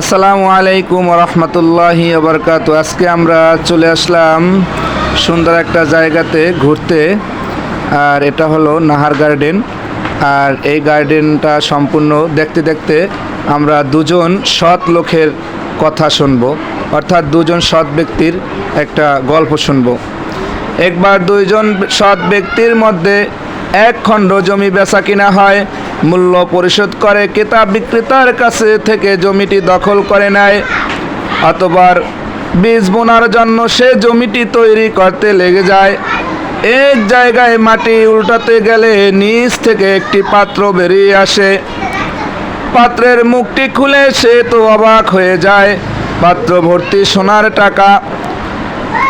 আসসালামু আলাইকুম রহমতুল্লাহি আবরকাত আজকে আমরা চলে আসলাম সুন্দর একটা জায়গাতে ঘুরতে, আর এটা হলো নাহার গার্ডেন। আর এই গার্ডেনটা সম্পূর্ণ দেখতে দেখতে আমরা দুজন সৎ লোকের কথা শুনব, অর্থাৎ দুজন সৎ ব্যক্তির একটা গল্প শুনব। একবার দুইজন সৎ ব্যক্তির মধ্যে এক খণ্ড জমি বেচা কিনা হয় মূল্য পরিশোধ করে ক্রেতা বিক্রেতার কাছে থেকে জমিটি দখল করে নেয়। অতবার বীজ বোনার জন্য সে জমিটি তৈরি করতে লেগে যায়। এক জায়গায় মাটি উল্টাতে গেলে নিচ থেকে একটি পাত্র বেরিয়ে আসে। পাত্রের মুখটি খুলে সে তো অবাক হয়ে যায়। পাত্র ভর্তি সোনার টাকা।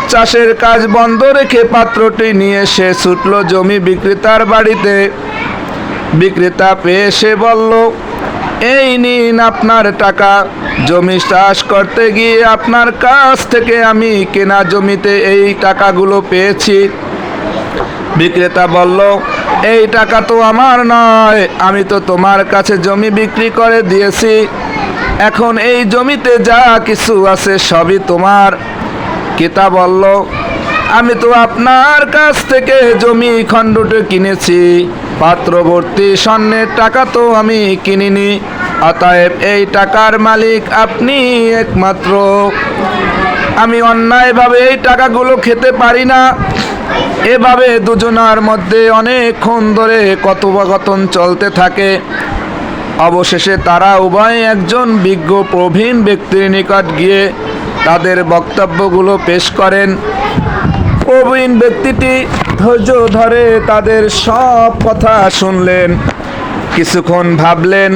চাষের কাজ বন্ধ রেখে পাত্রটি নিয়ে সে ছুটল জমি বিক্রেতার বাড়িতে। বিক্রেতা পেয়ে সে বলল, এই নিন আপনার টাকা। জমি চাষ করতে গিয়ে আপনার কাছ থেকে আমি কেনা জমিতে এই টাকাগুলো পেয়েছি। বিক্রেতা বলল, এই টাকা তো আমার নয়, আমি তো তোমার কাছে জমি বিক্রি করে দিয়েছি। এখন এই জমিতে যা কিছু আছে সবই তোমার। কেতা বলল আমি তো আপনার কাছ থেকে জমি খণ্ডটি কিনেছি। পাত্রবর্তী স্বর্ণের টাকা তো আমি কিনিনি। অতএব এই টাকার মালিক আপনি একমাত্র। আমি অন্যায়ভাবে এই টাকাগুলো খেতে পারি না। এভাবে দুজনার মধ্যে অনেকক্ষণ ধরে কথোপকথন চলতে থাকে। অবশেষে তারা উভয় একজন বিজ্ঞ প্রবীণ ব্যক্তির নিকট গিয়ে তাদের বক্তব্যগুলো পেশ করেন। প্রবীণ ব্যক্তিটি ধৈর্য ধরে তাদের সব কথা শুনলেন। কিছুক্ষণ ভাবলেন,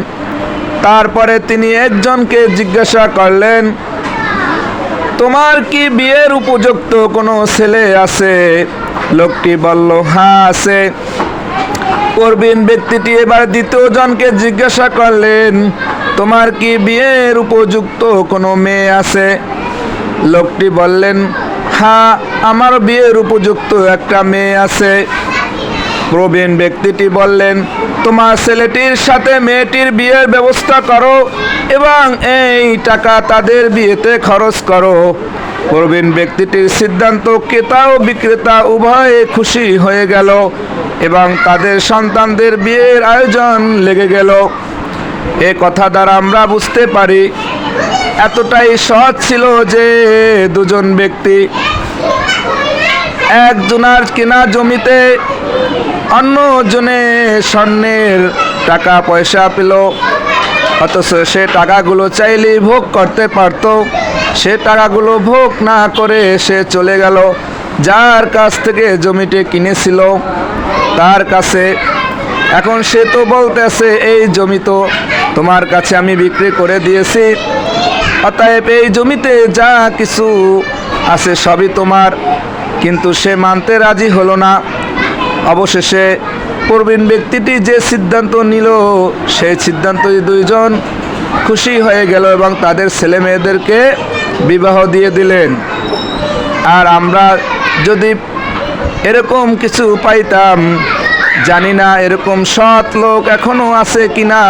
তারপরে তিনি একজনকে জিজ্ঞাসা করলেন, তোমার কি বিয়ের উপযুক্ত কোনো ছেলে আছে? লোকটি বলল হ্যাঁ আছে। প্রবীণ ব্যক্তিটি এবার দ্বিতীয় জনকে জিজ্ঞাসা করলেন, তোমার কি বিয়ের উপযুক্ত কোনো মেয়ে আছে? লোকটি বললেন হ্যাঁ আমার বিয়ের উপযুক্ত একটা মেয়ে আছে। প্রবীণ ব্যক্তিটি বললেন, তোমার ছেলেটির সাথে মেয়েটির বিয়ের ব্যবস্থা করো এবং এই টাকা তাদের বিয়েতে খরচ করো। প্রবীণ ব্যক্তিটির সিদ্ধান্ত ক্রেতা ও বিক্রেতা উভয়ে খুশি হয়ে গেল এবং তাদের সন্তানদের বিয়ের আয়োজন লেগে গেল। এ কথা দ্বারা আমরা বুঝতে পারি এতটাই সৎ ছিল যে দুজন ব্যক্তি একজনার কেনা জমিতে অন্য জনে স্বর্ণের টাকা পয়সা পেল। অথচ সে টাকাগুলো চাইলেই ভোগ করতে পারত। সে টাকাগুলো ভোগ না করে সে চলে গেল, যার কাছ থেকে জমিটি কিনেছিল। তার কাছে, এখন সে তো বলতেছে, এই জমি তো তোমার কাছে আমি বিক্রি করে দিয়েছি। অতএব এই জমিতে যা কিছু আছে সবই তোমার। কিন্তু সে মানতে রাজি হলো না। অবশেষে প্রবীণ ব্যক্তিটি যে সিদ্ধান্ত নিল, সেই সিদ্ধান্তই দুইজন খুশি হয়ে গেল এবং তাদের ছেলে মেয়েদেরকে বিবাহ দিয়ে দিলেন। আর আমরা যদি এরকম কিছু পাইতাম, জানি না এরকম সৎ লোক এখনও আছে কিনা।